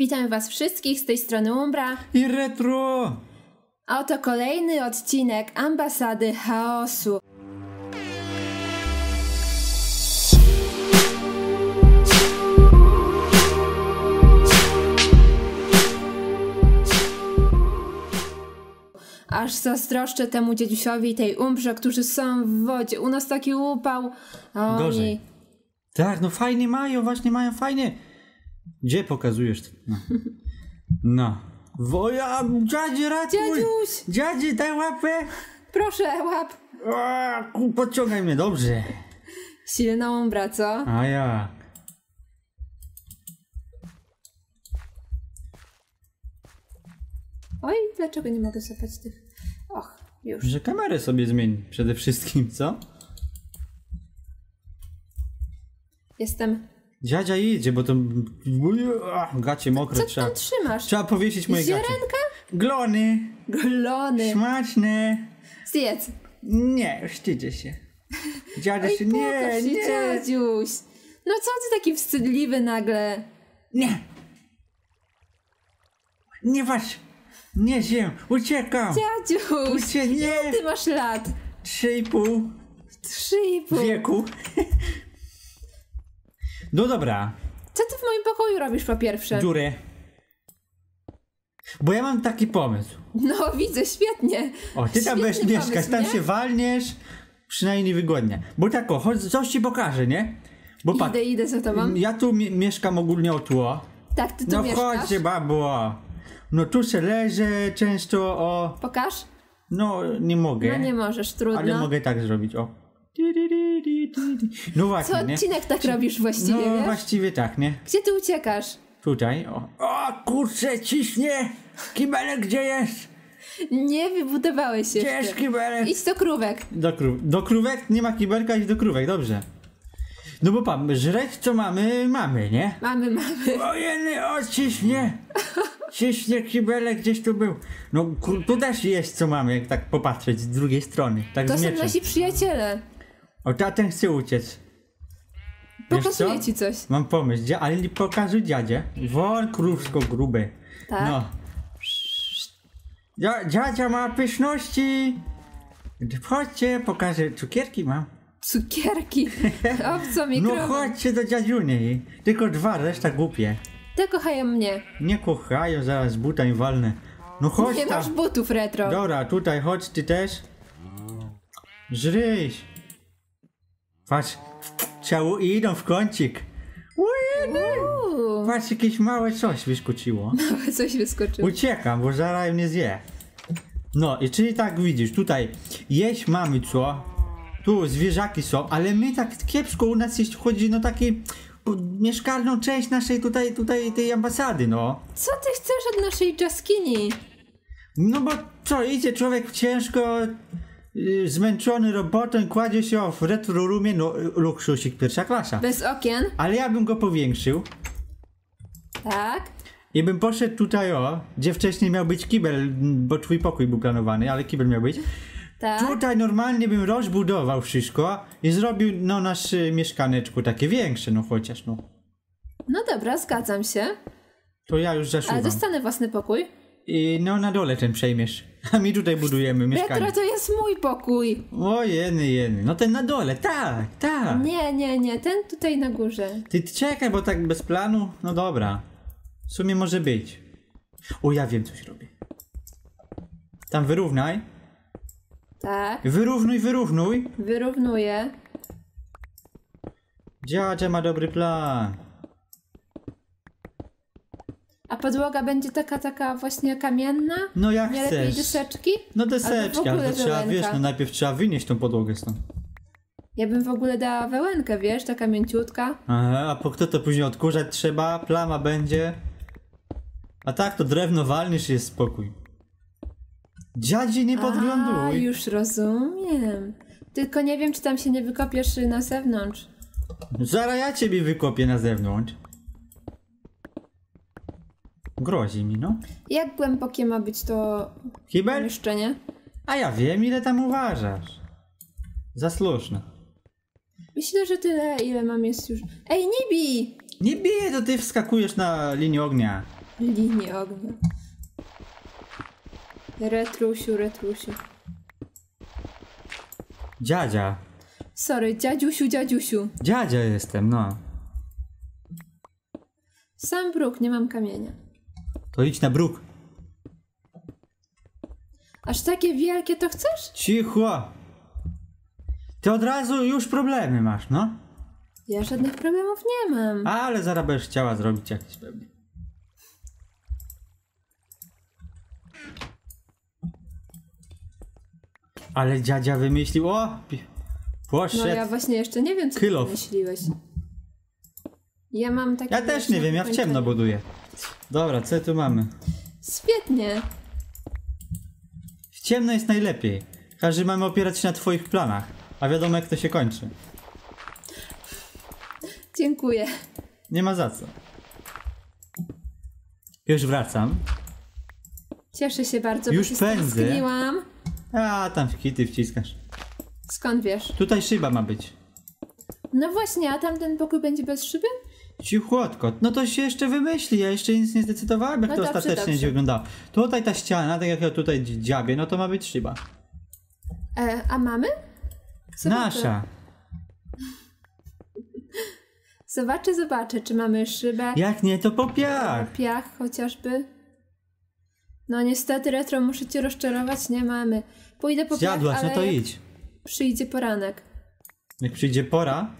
Witam Was wszystkich z tej strony Umbra, I retro! a oto kolejny odcinek Ambasady Chaosu. Aż zazdroszczę temu dziedziusiowi i tej Umbrze, którzy są w wodzie. U nas taki upał, a oni... Gorzej. Tak, no fajnie mają, właśnie mają fajnie. Gdzie pokazujesz? No. no. Woja, dziadzie ratuj! Dziadziuś! Dziadzie, daj łapę! Proszę, łap! A, ku- podciągaj mnie, dobrze. Silna Umbra, co? A ja. Oj, dlaczego nie mogę zapać tych... Och, już. Że kamerę sobie zmień przede wszystkim, co? Jestem... Dziadzia idzie, bo to... Gacie mokre Co trzeba... tam trzymasz? Trzeba powiesić moje gacie. Ziarenka? Glony! Glony. Smaczne! Zjedz. Nie, wstydzę się. Dziadzia Oj, się... Nie, się, nie! dziadziuś. No co ty taki wstydliwy nagle? Nie! Nie wasz! Nie się! Uciekam! Dziadziuś, Ucie, nie! ty masz lat? Trzy i pół Trzy i pół. wieku. No dobra, Co ty w moim pokoju robisz po pierwsze? dziurę. Bo ja mam taki pomysł. No widzę, świetnie. O, ty tam będziesz mieszkać, tam nie? się walniesz, przynajmniej wygodnie. Bo tak o, chodź, coś ci pokażę, nie? Bo Idę, idę za tobą. ja tu mi- mieszkam ogólnie o tu, o. Tak, ty tu No mieszkasz? chodźcie, babo. No tu się leżę często, o. Pokaż? No, nie mogę. No nie możesz, trudno. Ale mogę tak zrobić, o. No Co właśnie, nie? odcinek tak robisz właściwie, No wiesz? właściwie tak, nie? Gdzie ty uciekasz? Tutaj, o. O kurczę, ciśnie! Kibelek gdzie jest? Nie wybudowałeś się Gdzie jest kibelek? Idź do krówek. Do, krów, do krówek? Nie ma kibelka, idź do krówek, dobrze. No bo pan, żreć co mamy, mamy, nie? Mamy, mamy. Ojeny, o ciśnie! Ciśnie kibelek gdzieś tu był. No ku- tu też jest co mamy, jak tak popatrzeć z drugiej strony. Tak To z są nasi przyjaciele. O, ten chce uciec. Wiesz Pokazuję co? ci coś. Mam pomysł, dzia- ale nie pokażę dziadzie. Won krówsko grube. Tak? No. Dzia- dziadzia ma pyszności. Chodźcie, pokażę. Cukierki mam. Cukierki. Obco mi No krowa. chodźcie do dziadziuni. Tylko dwa, reszta głupie. Te kochają mnie. Nie kochają, zaraz buta im walnę. No chodź Nie tam. masz butów retro. Dobra, tutaj chodź ty też. Żryś. Patrz, ciało idą w kącik. Uuu, Patrz, jakieś małe coś wyskoczyło. coś wyskoczyło. Uciekam, bo zaraz mnie zje. No i czyli tak widzisz, tutaj jeść mamy co, tu zwierzaki są, ale my tak kiepsko u nas jeśli chodzi no taki mieszkalną część naszej tutaj, tutaj tej ambasady, no. Co ty chcesz od naszej jaskini? No bo co, idzie człowiek ciężko, zmęczony robotą, kładzie się w retro roomie, no y, luksusik pierwsza klasa. Bez okien? Ale ja bym go powiększył Tak. i bym poszedł tutaj o, gdzie wcześniej miał być kibel, bo twój pokój był planowany, ale kibel miał być. Tak. Tutaj normalnie bym rozbudował wszystko i zrobił no nasze mieszkaneczko takie większe, no chociaż no. No dobra, zgadzam się. To ja już Ale zasuwam. dostanę własny pokój. I no na dole ten przejmiesz. A my tutaj budujemy mieszkanie. Retro to jest mój pokój. O jeny, jeny. No ten na dole, tak, tak. Nie, nie, nie. Ten tutaj na górze. Ty ty czekaj, bo tak bez planu, no dobra. W sumie może być. O, ja wiem coś robię. Tam wyrównaj. Tak. Wyrównuj, wyrównuj. Wyrównuję. Dziadzia ma dobry plan. A podłoga będzie taka, taka właśnie kamienna? No jak Nie lepiej chcesz. deseczki? No ogóle ale to trzeba, wełenka. wiesz, no najpierw trzeba wynieść tą podłogę stąd. Ja bym w ogóle dała wełenkę, wiesz, taka mięciutka. Aha, a po kto to później odkurzać trzeba, plama będzie. A tak to drewno walniesz jest spokój. Dziadzi nie A, podgląduj. już rozumiem. Tylko nie wiem, czy tam się nie wykopiesz na zewnątrz. Zaraz ja ciebie wykopię na zewnątrz. Grozi mi, no. Jak głębokie ma być to Kibel? pomieszczenie? A ja wiem, ile tam uważasz. Za słuszne. Myślę, że tyle, ile mam jest już. Ej, nie bij! Nie bije, to ty wskakujesz na linię ognia. Linie ognia. Retrusiu, retrusiu. Dziadzia. Sorry, dziadziusiu, dziadziusiu. Dziadzia jestem, no. Sam bruk, nie mam kamienia. To idź na bruk. Aż takie wielkie to chcesz? Cicho. Ty od razu już problemy masz, no. Ja żadnych problemów nie mam. Ale zaraz będziesz chciała zrobić jakieś pewnie. Ale dziadzia wymyślił, o! Poszedł. No ja ja właśnie jeszcze nie wiem, co Kill ty off. wymyśliłeś. Ja mam takie... też nie wiem, ja w ciemno buduję. Dobra, co tu mamy? Świetnie. W ciemno jest najlepiej. Każdy mamy opierać się na twoich planach. A wiadomo jak to się kończy. Dziękuję. Nie ma za co. Już wracam. Cieszę się bardzo, Już bo się pędzę. A, tam w kity wciskasz. Skąd wiesz? Tutaj szyba ma być. No właśnie, a tamten pokój będzie bez szyby? Cichutko. No to się jeszcze wymyśli, ja jeszcze nic nie zdecydowałem, jak No to dobrze, ostatecznie dobrze. będzie wyglądało. Tutaj ta ściana, tak jak ja tutaj dzi- dziabię, no to ma być szyba. E, a mamy? Zobaczę. Nasza. Zobaczę, zobaczę, czy mamy szybę. Jak nie, to po piach. Piach chociażby. No niestety, retro, muszę cię rozczarować, nie mamy. Pójdę po piach, Zjadłaś, ale no to jak idź. przyjdzie poranek. Jak przyjdzie pora.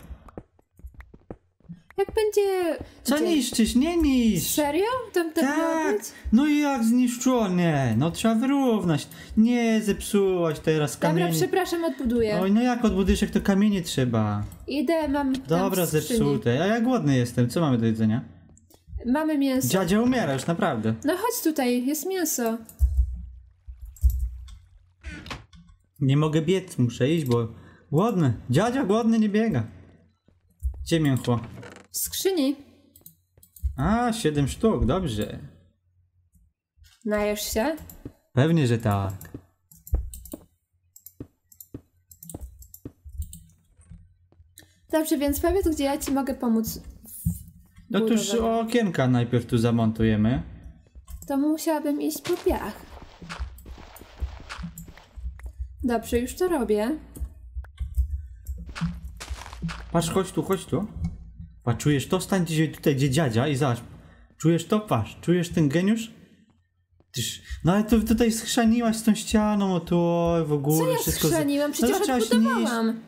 Jak będzie... Co dzień? niszczysz? Nie niszcz. Serio? Tam tak Tak. być? No i jak zniszczone? No trzeba wyrównać. Nie, zepsułaś teraz Dobra, kamienie. przepraszam, odbuduję. Oj, no jak odbudujesz, jak to kamienie trzeba. Idę, mam Dobra, zepsute. A ja głodny jestem, co mamy do jedzenia? Mamy mięso. Dziadzia umiera już, naprawdę. No chodź tutaj, jest mięso. Nie mogę biec, muszę iść, bo głodny. Dziadzia głodny nie biega. Gdzie mięcho? W skrzyni. A, siedem sztuk, dobrze. Najesz się? Pewnie, że tak. Dobrze, więc powiedz, gdzie ja ci mogę pomóc. No tuż okienka najpierw tu zamontujemy. To musiałabym iść po piach. Dobrze, już to robię. Patrz, chodź tu, chodź tu. Patrz, czujesz to? Stań tutaj, gdzie dziadzia i zobacz. Czujesz to? Patrz, czujesz ten geniusz? Tyż, no ale tu, tutaj schrzaniłaś z tą ścianą, o tu, o, w ogóle Co ja wszystko... skrzaniłam? Przecież no, odbudowałam.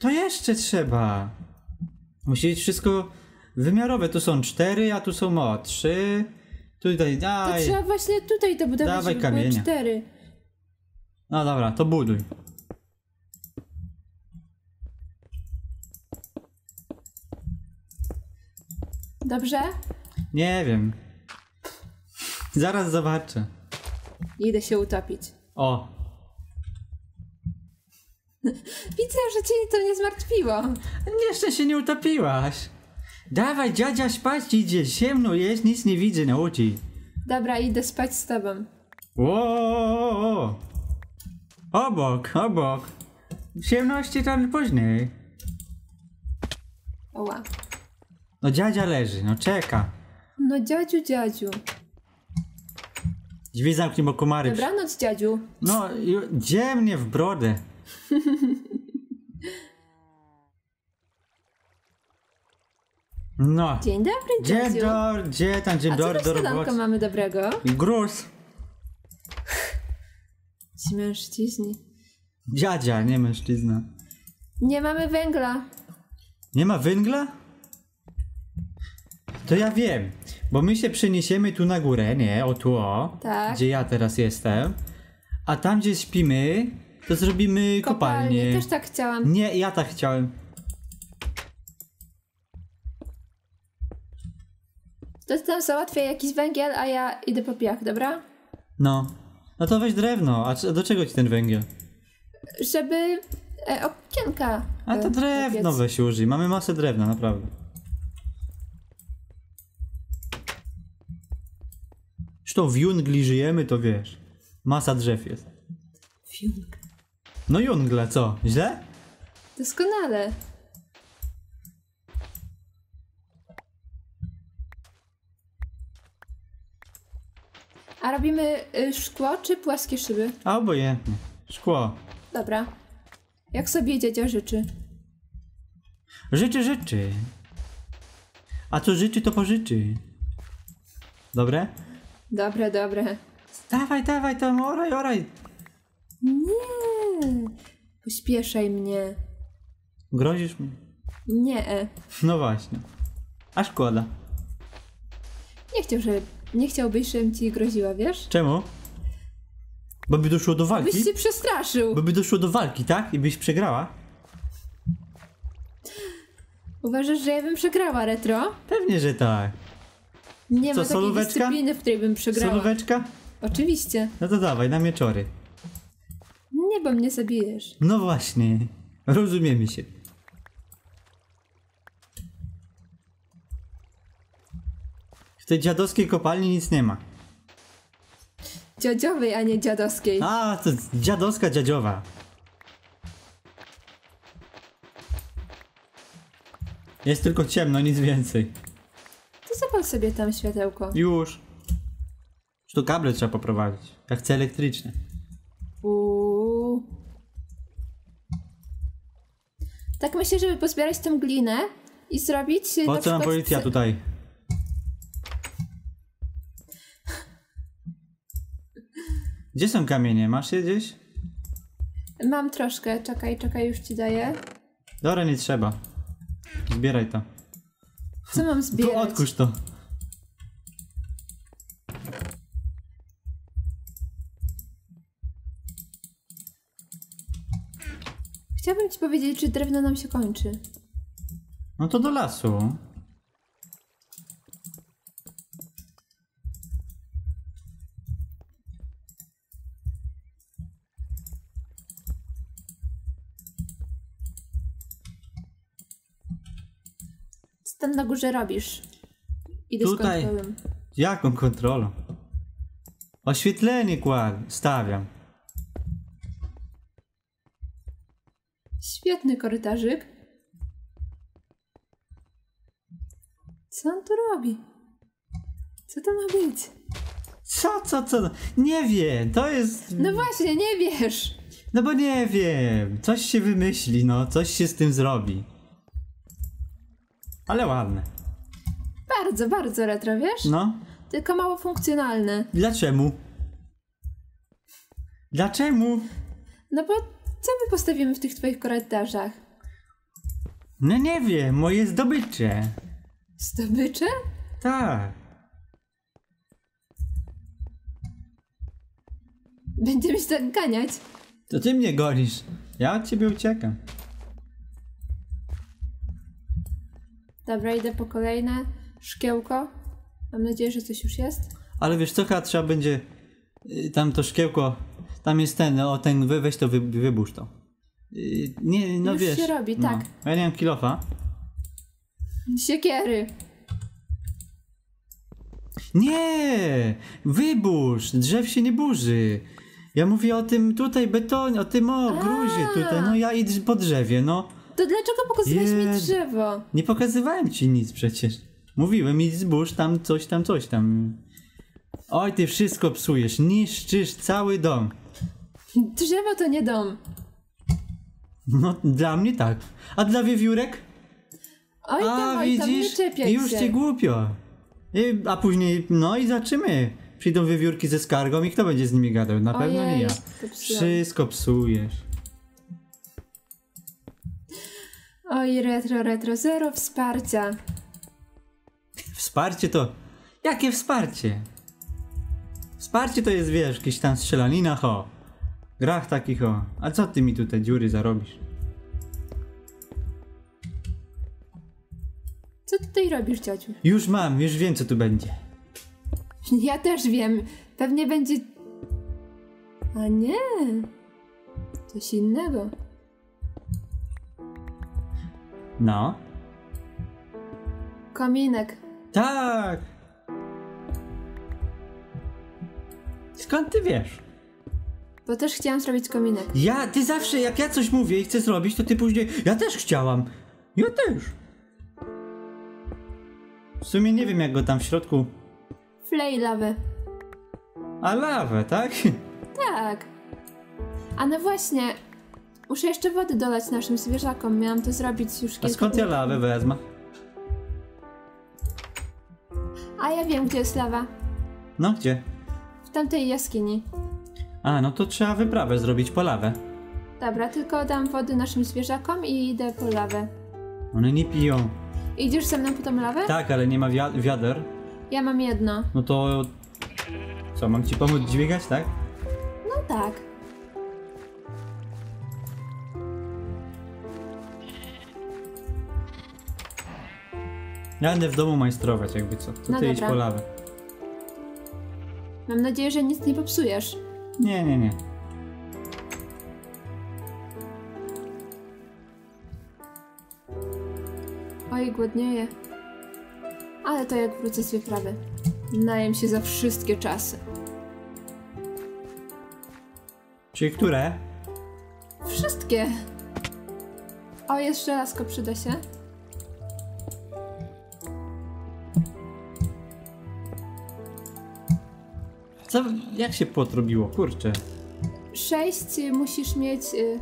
To jeszcze trzeba. Musi być wszystko wymiarowe. Tu są cztery, a tu są o trzy. Tutaj To daj. trzeba właśnie tutaj to budować, Dawaj żeby kamienia. cztery. No dobra, to buduj. Dobrze? Nie wiem. Zaraz zobaczę. Idę się utopić. O, Widzę, że cię to nie zmartwiło. jeszcze się nie utopiłaś. Dawaj, dziadzia spać idzie, ciemno jest, nic nie widzę na oczy. Dobra, idę spać z tobą. Ło, Obok, obok. W ciemności tam później. Oła. No dziadzia leży, no czeka. No dziadziu, dziadziu. Drzwi zamknij, bo komary... przy- Dobranoc, dziadziu. No, ju- gdzie mnie w brodę? No. Dzień dobry, Dzień dziadziu. dobry, gdzie tam, dzień A co dobry do do śniadanka roboty. mamy dobrego? Gruz. Ci mężczyźni. Dziadzia, nie mężczyzna. Nie mamy węgla. Nie ma węgla? To ja wiem, bo my się przeniesiemy tu na górę, nie? O tu, o. Tak. Gdzie ja teraz jestem. A tam, gdzie śpimy, to zrobimy kopalnię. Też tak chciałam. Nie, ja tak chciałem. To tam załatwię jakiś węgiel, a ja idę po piach, dobra? No. No to weź drewno. A do czego ci ten węgiel? Żeby e, okienka. A to e, drewno weź użyj. Mamy masę drewna, naprawdę. Zresztą w jungli żyjemy, to wiesz. Masa drzew jest. Fiunk. No jungla, co? Źle? Doskonale. A robimy y, szkło czy płaskie szyby? A obojętnie. Szkło. Dobra. Jak sobie dziadzia życzy. Życzy, życzy. A co życzy, to pożyczy. Dobre? Dobre, dobre. Dawaj, dawaj tam, oraj, oraj. Nie. Pośpieszaj mnie. Grozisz mi? Nie. No właśnie. A szkoda. Nie chciał, że... Nie chciałbyś, żebym ci groziła, wiesz? Czemu? Bo by doszło do walki? Byś się przestraszył. Bo by doszło do walki, tak? I byś przegrała? Uważasz, że ja bym przegrała retro? Pewnie, że tak. Nie Co, ma takiej solóweczka? dyscypliny, w której bym przegrała. Solóweczka? Oczywiście. No to dawaj, na mieczory. Nie, bo mnie zabijesz. No właśnie. Rozumiemy się. W tej dziadowskiej kopalni nic nie ma. Dziadziowej, a nie dziadowskiej. A, to dziadowska dziadziowa. Jest tylko ciemno, nic więcej. To zapal sobie tam światełko. Już. Już tu kable trzeba poprowadzić. Jak chce elektryczne. Uuu. Tak myślę, żeby pozbierać tą glinę i zrobić y, Po na co nam policja tutaj? Gdzie są kamienie? Masz je gdzieś? Mam troszkę, czekaj, czekaj, już ci daję. Dobra, nie trzeba. Zbieraj to. Co mam zbierać? odkurz to. Chciałabym ci powiedzieć, czy drewno nam się kończy. No to do lasu. Tam na górze robisz? Idę Tutaj. z kontrolą. Jaką kontrolą? Oświetlenie kład stawiam. Świetny korytarzyk. Co on tu robi? Co to ma być? Co, co, co? Nie wiem, to jest... No właśnie, nie wiesz. No bo nie wiem, coś się wymyśli, no, coś się z tym zrobi. Ale ładne. Bardzo, bardzo retro, wiesz? No, Tylko mało funkcjonalne. dlaczego? Dlaczego? No bo co my postawimy w tych twoich korytarzach? No nie wiem, moje zdobycze. Zdobycze? Tak. Będziemy się tak ganiać. To ty mnie gonisz. Ja od ciebie uciekam. Dobra, idę po kolejne szkiełko. Mam nadzieję, że coś już jest. Ale wiesz co, chyba trzeba będzie y, tam to szkiełko, tam jest ten, o ten, we- weź to, wy, wybórz to. Y, Nie, no Już wiesz. się robi, no. tak. Ja nie mam kilofa. Siekiery. Nie! Wybórz! Drzew się nie burzy. Ja mówię o tym tutaj betonie, o tym o gruzie tutaj. No ja idę po drzewie, no. To dlaczego pokazałeś mi drzewo? Nie pokazywałem ci nic przecież. Mówiłem, idź zbóż tam coś tam, coś tam. Oj, ty wszystko psujesz, niszczysz cały dom. Drzewo to nie dom. No, dla mnie tak. A dla wiewiórek? Oj tam, oj tam, nie czepiaj już się. cię głupio. I, a później, no i zaczymy. Przyjdą wiewiórki ze skargą i kto będzie z nimi gadał? Na pewno nie Ojej, ja. Wszystko psujesz. Oj, retro, retro, zero wsparcia. Wsparcie to... Jakie wsparcie? Wsparcie to jest, wiesz, jakieś tam strzelanina, ho. Grach takich, ho. A co ty mi tutaj dziury zarobisz? Co ty tutaj robisz, ciociu? Już mam, już wiem co tu będzie. Ja też wiem. Pewnie będzie... A nie. Coś innego. No. Kominek. Tak. Skąd ty wiesz? Bo też chciałam zrobić kominek. Ja, ty zawsze, jak ja coś mówię i chcę zrobić, to ty później, ja też chciałam. Ja też. W sumie nie wiem, jak go tam w środku. Flej lawę. A lawę, tak? Tak. A no właśnie, muszę jeszcze wody dolać naszym zwierzakom. Miałam to zrobić już A kilka skąd ja lawę wezmę? A ja wiem, gdzie jest lawa. No gdzie? W tamtej jaskini. A, no to trzeba wyprawę zrobić po lawę. Dobra, tylko dam wody naszym zwierzakom i idę po lawę. One nie piją. Idziesz ze mną po tą lawę? Tak, ale nie ma wi- wiader. Ja mam jedno. No to... Co, mam ci pomóc dźwigać, tak? No tak. Ja będę w domu majstrować, jakby co. To No ty idź po lawę. Mam nadzieję, że nic nie popsujesz. Nie, nie, nie. Oj, głodnieję. Ale to jak wrócę z wyprawy. Najem się za wszystkie czasy. Czyli które? Wszystkie! O, jeszcze lasko przyda się. Co, jak się płot robiło? Kurczę. Sześć y, musisz mieć y,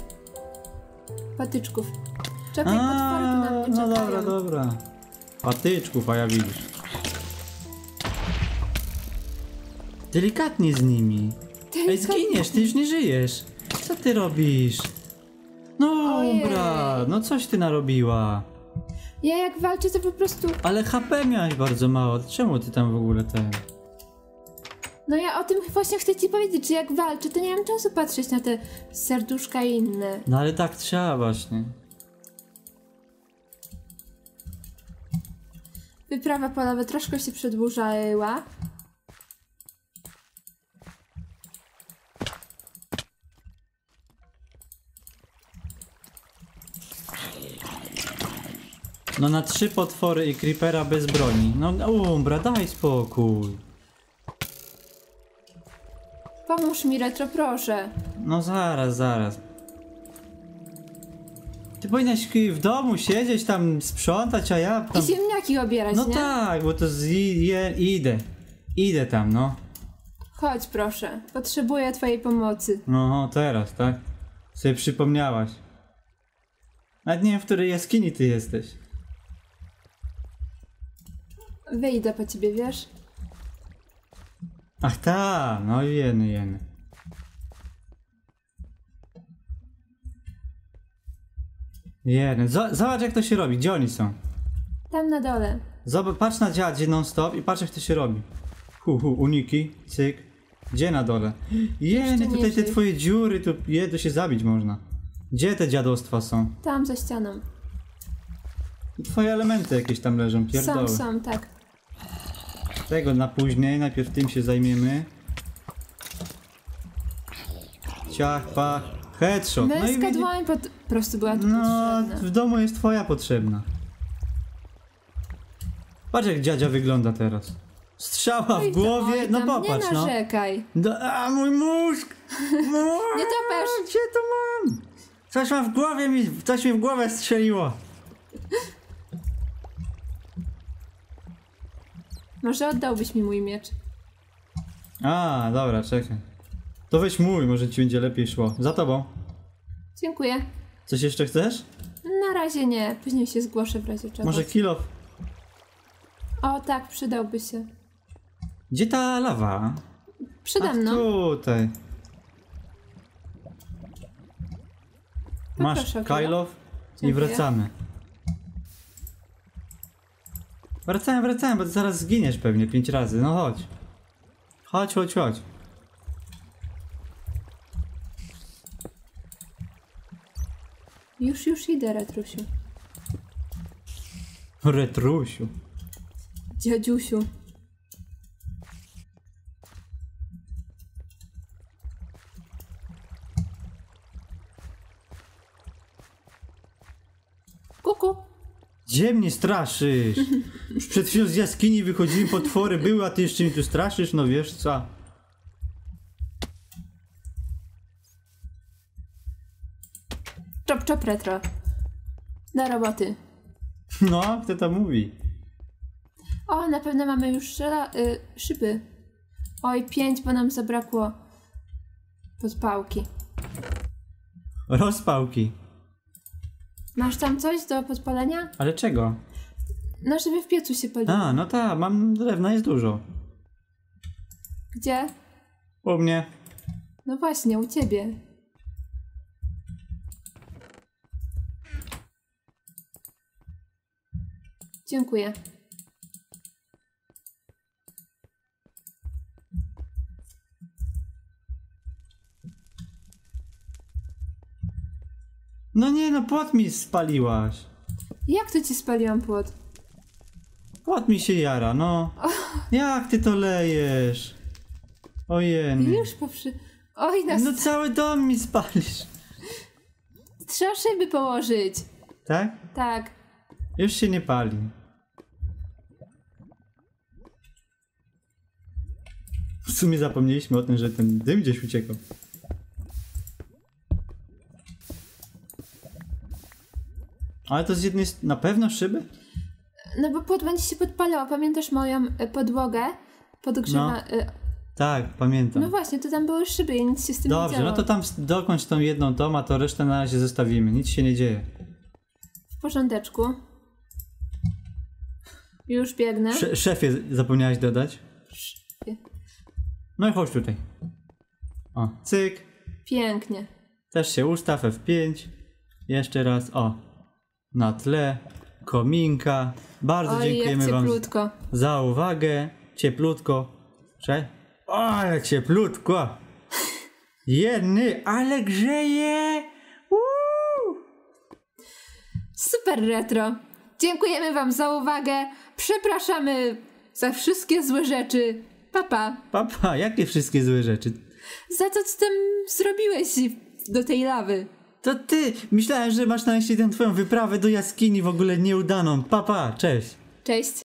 patyczków. Czekaj, potwory tu na mnie no czekają. dobra, dobra. Patyczków, a ja widzisz. Delikatnie z nimi. Ej, zginiesz, ty już nie żyjesz. Co ty robisz? No, brat, no coś ty narobiła. Ja jak walczę, to po prostu... Ale HP miałaś bardzo mało. Czemu ty tam w ogóle ten? No ja o tym właśnie chcę ci powiedzieć, że jak walczę, to nie mam czasu patrzeć na te serduszka i inne. No ale tak trzeba właśnie. Wyprawa polowa troszkę się przedłużała. No na trzy potwory i creepera bez broni. No umbra, daj spokój. Pomóż mi, Retro, proszę. No zaraz, zaraz. Ty powinnaś w domu siedzieć, tam sprzątać, a ja tam... I ziemniaki obierać, No nie? tak, bo to z... Je, idę. Idę tam, no. Chodź, proszę. Potrzebuję twojej pomocy. No, teraz, tak? Sobie przypomniałaś. Nawet nie wiem, w której jaskini ty jesteś. Wyjdę po ciebie, wiesz? Ach ta, no jeny, jeny. Jeny, Zo- zobacz jak to się robi, gdzie oni są? Tam na dole. Zobacz, patrz na dziadzie non stop i patrz jak to się robi. Hu, hu, uniki, cyk. Gdzie na dole? Jeny, tutaj te twoje dziury, tu je, to się zabić można. Gdzie te dziadostwa są? Tam za ścianą. Twoje elementy jakieś tam leżą, Są, pierdoły. są, tak. Tego na później, najpierw tym się zajmiemy. Ciach, pach, headshot. No i Męska widzi... dłoń po prostu była tu No, potrzebna. w domu jest twoja potrzebna. Patrz jak dziadzia wygląda teraz. Strzała w głowie, no popatrz Nie no. narzekaj. Do, a mój mózg! Nie topesz. Gdzie to mam? Coś mam w głowie mi, coś mi w głowę strzeliło. Może oddałbyś mi mój miecz. A, dobra, czekaj. To weź mój, może ci będzie lepiej szło. Za tobą. Dziękuję. Coś jeszcze chcesz? Na razie nie. Później się zgłoszę w razie czego. Może kilo. O tak, przydałby się. Gdzie ta lawa? Przede mną. tutaj. Masz. Kylow i wracamy. Wracamy, wracamy, bo zaraz zginiesz pewnie pięć razy. No chodź. Chodź, chodź, chodź. Już, już idę, Retrusiu. Retrusiu. Dziadziusiu. Gdzie mnie straszysz? Już przed chwilą z jaskini wychodziły potwory, były, a ty jeszcze mi tu straszysz? No wiesz co? Czop, czop, Retro. Do roboty. No, kto to mówi? O, na pewno mamy już szela, y, szyby. Oj, pięć, bo nam zabrakło podpałki. Rozpałki. Masz tam coś do podpalenia? Ale czego? No, żeby w piecu się paliło. A, no tak, mam drewna, jest dużo. Gdzie? U mnie. No właśnie, u ciebie. Dziękuję. Nie, no płot mi spaliłaś. Jak to ci spaliłam płot? Płot mi się jara, no. Jak ty to lejesz? Ojej. Już poprzy... Oj, nas... No cały dom mi spalisz. Trzeba szyby położyć. Tak? Tak. Już się nie pali. W sumie zapomnieliśmy o tym, że ten dym gdzieś uciekał. Ale to z jednej na pewno szyby? No bo płot będzie się podpalał. Pamiętasz moją e, podłogę? Podgrzewa... No. e, Tak, pamiętam. No właśnie, to tam były szyby i nic się z tym nie Dobrze, działo. no to tam dokończ tą jedną tom, a to resztę na razie zostawimy. Nic się nie dzieje. W porządeczku. Już biegnę. Sze- szefie zapomniałeś dodać? No i chodź tutaj. O, cyk. Pięknie. Też się ustaw F5. Jeszcze raz, o. Na tle. Kominka. Bardzo Oj, jak dziękujemy wam cieplutko. za uwagę. Cieplutko. Cze? O, ale cieplutko. Jedny, ale grzeje. Uuu. Super retro. Dziękujemy wam za uwagę. Przepraszamy za wszystkie złe rzeczy. Papa. Papa, jakie wszystkie złe rzeczy? Za co ty tam zrobiłeś do tej lawy? To ty! Myślałem, że masz na myśli tę twoją wyprawę do jaskini w ogóle nieudaną. Papa, cześć. Cześć.